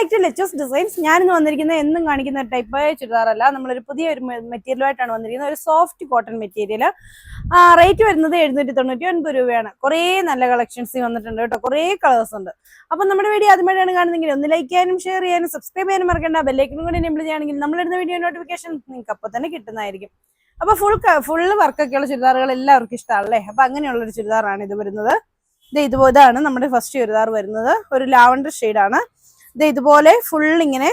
Back to leches designs ഞാനിന്ന് വന്നിരിക്കുന്നത് എന്നും കാണിക്കുന്ന ടൈപ്പ് ചുരിദാറല്ല നമ്മളൊരു പുതിയ ഒരു മെറ്റീരിയലുമായിട്ടാണ് വന്നിരിക്കുന്നത്. ഒരു സോഫ്റ്റ് കോട്ടൺ മെറ്റീരിയൽ റേറ്റ് വരുന്നത് എഴുന്നൂറ്റി തൊണ്ണൂറ്റി ഒൻപത് രൂപയാണ്. കുറേ നല്ല കളക്ഷൻസ് വന്നിട്ടുണ്ട് കേട്ടോ. കുറേ കളേഴ്സ് ഉണ്ട്. അപ്പം നമ്മുടെ വീഡിയോ ആദ്യമായിട്ടാണ് കാണുന്നെങ്കിൽ ഒന്ന് ലൈക്ക് ചെയ്യാനും ഷെയർ ചെയ്യാനും സബ്സ്ക്രൈബ് ചെയ്യാനും മറക്കേണ്ട. ബെല്ലൈക്കനും കൂടി എനേബിൾ ചെയ്യുകയാണെങ്കിൽ നമ്മളിടുന്ന വീഡിയോ നോട്ടിഫിക്കേഷൻ നിങ്ങൾക്ക് അപ്പോൾ തന്നെ കിട്ടുന്നതായിരിക്കും. അപ്പോൾ ഫുൾ ഫുള്ള് വർക്കൊക്കെയുള്ള ചുരിദാറുകൾ എല്ലാവർക്കും ഇഷ്ടമാണല്ലേ അപ്പോൾ അങ്ങനെയുള്ള ഒരു ചുരിദാറാണ് ഇത് വരുന്നത്. ഇത് ഇതുപോലെ നമ്മുടെ ഫസ്റ്റ് ചുരിദാർ വരുന്നത്. ഒരു ലാവണ്ടർ ഷെയ്ഡാണ് ഇത് ഇതുപോലെ ഫുൾ ഇങ്ങനെ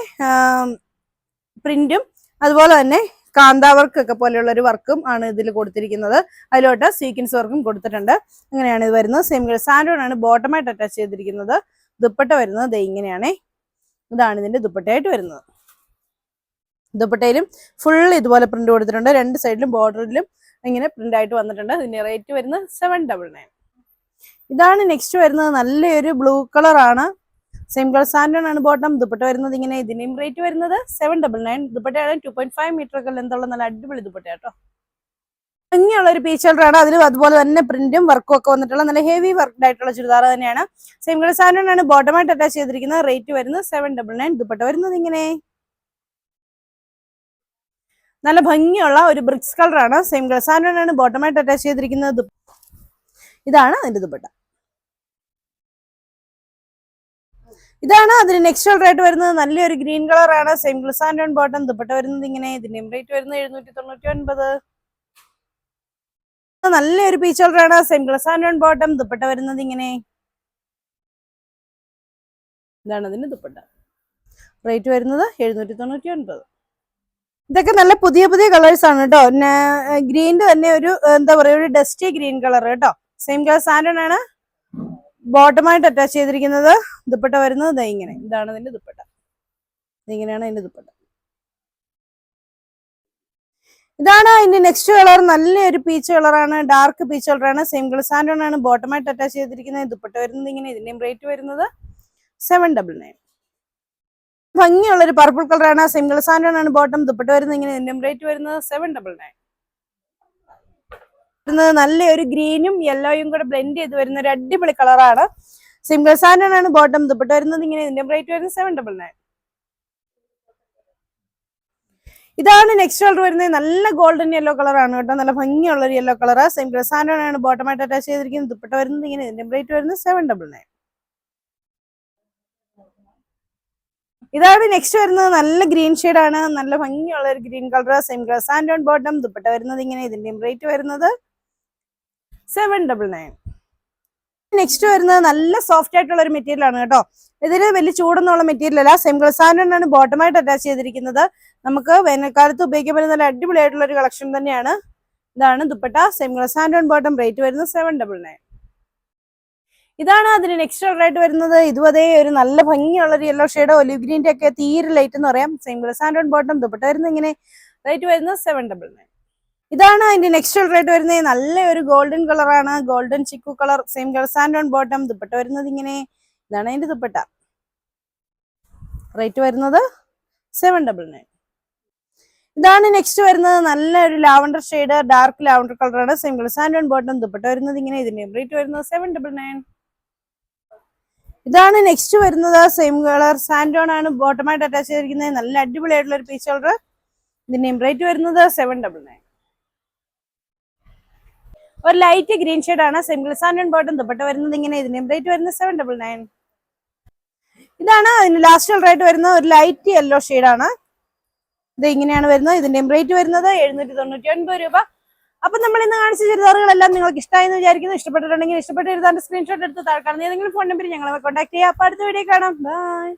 പ്രിന്റും അതുപോലെ തന്നെ കാന്താ വർക്ക് ഒക്കെ പോലെയുള്ള ഒരു വർക്കും ആണ് ഇതിൽ കൊടുത്തിരിക്കുന്നത്. അതിലോട്ട് സീക്വൻസ് വർക്കും കൊടുത്തിട്ടുണ്ട്. അങ്ങനെയാണ് ഇത് വരുന്നത്. സെയിം സാൻഡോൺ ആണ് ബോട്ടമായിട്ട് അറ്റാച്ച് ചെയ്തിരിക്കുന്നത്. ദുപ്പട്ട വരുന്നത് ദേ ഇങ്ങനെയാണേ. ഇതാണ് ഇതിന്റെ ദുപ്പട്ടയായിട്ട് വരുന്നത്. ദുപ്പട്ടയിലും ഫുൾ ഇതുപോലെ പ്രിന്റ് കൊടുത്തിട്ടുണ്ട്. രണ്ട് സൈഡിലും ബോർഡറിലും ഇങ്ങനെ പ്രിന്റ് ആയിട്ട് വന്നിട്ടുണ്ട്. ഇതിന്റെ റേറ്റ് വരുന്നത് സെവൻ ഡബിൾ നയൻ ഇതാണ് നെക്സ്റ്റ് വരുന്നത്. നല്ലൊരു ബ്ലൂ കളർ സാൻഡോൺ ആണ് ബോട്ടം. ദുപ്പട്ട വരുന്നത് ഇങ്ങനെ ഇതിനെയും റേറ്റ് വരുന്നത് സെവൻ ഡബിൾ നയൻ ദുപ്പട്ടയാണ് ടു പോയിന്റ് ഫൈവ് മീറ്റർ ഒക്കെ ലെന്തുള്ള നല്ല അടിപൊളി ദുപ്പട്ട കേട്ടോ ഭംഗിയുള്ള ഒരു പീച്ച് കളറാണ് അതിൽ അതുപോലെ തന്നെ പ്രിന്റും വർക്കും ഒക്കെ വന്നിട്ടുള്ള നല്ല ഹെവി വർക്ക്ഡ് ആയിട്ടുള്ള ചുരിദാർ തന്നെയാണ്. സെയിം കളർ ആണ് ബോട്ടമായിട്ട് അറ്റാച്ച് ചെയ്തിരിക്കുന്നത് റേറ്റ് വരുന്നത് സെവൻ ഡബിൾ നയൻ ദുപ്പട്ട വരുന്നത് ഇങ്ങനെ. നല്ല ഭംഗിയുള്ള ഒരു ബ്രിക്സ് കളറാണ് സെയിം കളർ ആണ് ബോട്ടമായിട്ട് അറ്റാച്ച് ചെയ്തിരിക്കുന്നത്. ഇതാണ് അതിന്റെ ദുപ്പട്ട. ഇതാണ് അതിന് നെക്സ്റ്റ് കളർ ആയിട്ട് വരുന്നത്. നല്ലൊരു ഗ്രീൻ കളറാണ് സെയിം ഓൺ ബോട്ടം ദുപ്പട്ട വരുന്നത് ഇങ്ങനെ. ഇതിന്റെ റേറ്റ് വരുന്നത് എഴുന്നൂറ്റി തൊണ്ണൂറ്റി ഒൻപത് നല്ലൊരു പീച്ച് കളർ ആണ്. സെയിം ഓൺ ബോട്ടം ദുപ്പട്ട വരുന്നത് ഇങ്ങനെ. ഇതാണ് അതിന്റെ ദുപ്പട്ട. റേറ്റ് വരുന്നത് എഴുന്നൂറ്റി തൊണ്ണൂറ്റി ഒൻപത് ഇതൊക്കെ നല്ല പുതിയ പുതിയ കളേഴ്സ് ആണ് കേട്ടോ. ഗ്രീനിന്റെ തന്നെ ഒരു എന്താ പറയുക ഒരു ഡസ്റ്റി ഗ്രീൻ കളർ കേട്ടോ. സെയിം കളർ സാൻഡൺ ആണ്. ബോട്ടമായിട്ട് അറ്റാച്ച് ചെയ്തിരിക്കുന്നത് ദുപ്പട്ട വരുന്നത് ദേ ഇങ്ങനെ. ഇതാണ് അതിന്റെ ദുപ്പട്ട. ഇങ്ങനെയാണ് അതിന്റെ ദുപ്പട്ട. ഇതാണ് അതിന്റെ നെക്സ്റ്റ് കളർ നല്ലൊരു പീച്ച് കളറാണ് ഡാർക്ക് പീച്ച് കളറാണ് സെയിം കളർ സാൻഡോൺ ആണ്. ബോട്ടമായിട്ട് അറ്റാച്ച് ചെയ്തിരിക്കുന്നത്. ദുപ്പട്ട വരുന്നത് ഇങ്ങനെ. ഇതിന്റെയും റേറ്റ് വരുന്നത് സെവൻ ഡബിൾ നയൻ ഭംഗിയുള്ള ഒരു പർപ്പിൾ കളറാണ് സെയിം കളർ ആണ്. ബോട്ടം ദുപ്പട്ട വരുന്നത് ഇങ്ങനെ. ഇതിന്റെയും റേറ്റ് വരുന്നത് സെവൻ ഡബിൾ നയൻ വരുന്നത് നല്ലൊരു ഗ്രീനും യെല്ലോയും കൂടെ ബ്ലെൻഡ് ചെയ്ത് വരുന്ന ഒരു അടിപൊളി കളറാണ് സിംഗിൾ സാൻഡാണ് ആണ് ബോട്ടം ദുപ്പട്ട വരുന്നത് ഇങ്ങനെ ഇതിന്റെ റേറ്റ് വരുന്നത് സെവൻ ഡബിൾ നയൻ ഇതാണ് നെക്സ്റ്റ് കളർ വരുന്നത്. നല്ല ഗോൾഡൻ യെല്ലോ കളറാണ് കേട്ടോ. നല്ല ഭംഗിയുള്ള ഒരു യെല്ലോ കളർ സെയിം സാൻഡൺ ആണ് ബോട്ടമായിട്ട് അറ്റാച്ച് ചെയ്തിരിക്കുന്നത്. ദുപ്പട്ട വരുന്നത് ഇങ്ങനെ ഇതിന്റെ റേറ്റ് വരുന്നത് സെവൻ ഡബിൾ നയൻ ഇതാണ് നെക്സ്റ്റ് വരുന്നത്. നല്ല ഗ്രീൻ ആണ്. നല്ല ഭംഗിയുള്ള ഒരു green colour same colour സാൻഡോൺ bottom dupatta വരുന്നത് ഇങ്ങനെ ഇതിന്റെയും റേറ്റ് വരുന്നത്. സെവൻ ഡബിൾ നയൻ നെക്സ്റ്റ് വരുന്നത് നല്ല സോഫ്റ്റ് ആയിട്ടുള്ള ഒരു മെറ്റീരിയൽ ആണ് കേട്ടോ. ഇതിന് വലിയ ചൂടൊന്നുള്ള മെറ്റീരിയൽ അല്ല. കളർ ആണ് ബോട്ടമായിട്ട് അറ്റാച്ച് ചെയ്തിരിക്കുന്നത്. നമുക്ക് വേനൽക്കാലത്ത് ഉപയോഗിക്കാൻ പറ്റുന്ന നല്ല അടിപൊളിയായിട്ടുള്ള ഒരു കളക്ഷൻ തന്നെയാണ്. ഇതാണ് dupatta. Colour sand on bottom rate വരുന്നത് സെവൻ ഡബിൾ നയൻ ഇതാണ് അതിന് നെക്സ്റ്റ് കളർ ആയിട്ട് വരുന്നത്. ഇതും അതേ ഒരു നല്ല ഭംഗിയുള്ള ഒരു യെല്ലോ ഷെയ്ഡ് ഒലിവ് ഗ്രീന്റെ ഒക്കെ തീരെ ലൈറ്റ് എന്ന് പറയാം. Same colour sand on bottom dupatta വരുന്നത് ഇങ്ങനെ. റേറ്റ് വരുന്നത് സെവൻ ഡബിൾ നയൻ ഇതാണ് അതിന്റെ നെക്സ്റ്റ് റേറ്റ് വരുന്നത്. നല്ല ഒരു ഗോൾഡൻ കളറാണ് golden chikoo colour same colour sand on bottom dupatta വരുന്നത് ഇങ്ങനെ. ഇതാണ് അതിന്റെ ദുപ്പട്ട. റേറ്റ് വരുന്നത് സെവൻ ഡബിൾ നയൻ ഇതാണ് നെക്സ്റ്റ് വരുന്നത്. നല്ല ഒരു ലാവണ്ടർ ഷെയ്ഡ് ഡാർക്ക് ലാവണ്ടർ കളറാണ് same colour sand on bottom dupatta വരുന്നത് ഇങ്ങനെ. ഇതിന്റെ റേറ്റ് വരുന്നത് സെവൻ ഡബിൾ നയൻ ഇതാണ് നെക്സ്റ്റ് വരുന്നത്. സെയിം കളർ സാൻഡ് ഓൺ ആണ്. ബോട്ടമായിട്ട് അറ്റാച്ച് ചെയ്തിരിക്കുന്നത്. നല്ല അടിപൊളിയായിട്ടുള്ള ഒരു പീച്ച് കളർ ഇതിന്റെ റേറ്റ് വരുന്നത് സെവൻ ഡബിൾ നയൻ ഒരു ലൈറ്റ് ഗ്രീൻ ആണ്. സിംഗിൾ സാൻഡ് ബോട്ടം ദുപ്പട്ട വരുന്നത് ഇങ്ങനെ. ഇതിന്റെ റേറ്റ് വരുന്നത് സെവൻ ഡബിൾ നയൻ ഇതാണ് അതിന് ലാസ്റ്റ് കളർ വരുന്നത് വരുന്ന ഒരു ലൈറ്റ് യെല്ലോ ആണ്. ഇത് ഇങ്ങനെയാണ് വരുന്നത്. ഇതിന്റെ റേറ്റ് വരുന്നത് എഴുന്നൂറ്റി തൊണ്ണൂറ്റി ഒൻപത് രൂപ. അപ്പൊ നമ്മൾ ഇന്ന് കാണിച്ച ചുരിദാറുകളെല്ലാം നിങ്ങൾക്ക് ഇഷ്ടമായെന്ന് വിചാരിക്കുന്നു. ഇഷ്ടപ്പെട്ടിട്ടുണ്ടെങ്കിൽ ഇഷ്ടപ്പെട്ട സ്ക്രീൻഷോട്ട് എടുത്ത് താഴെ കാണുന്ന ഏതെങ്കിലും ഫോൺ നമ്പർ ഞങ്ങളെ കോൺടാക്ട് ചെയ്യാം. അപ്പൊ അടുത്ത വീഡിയോ കാണാം. ബൈ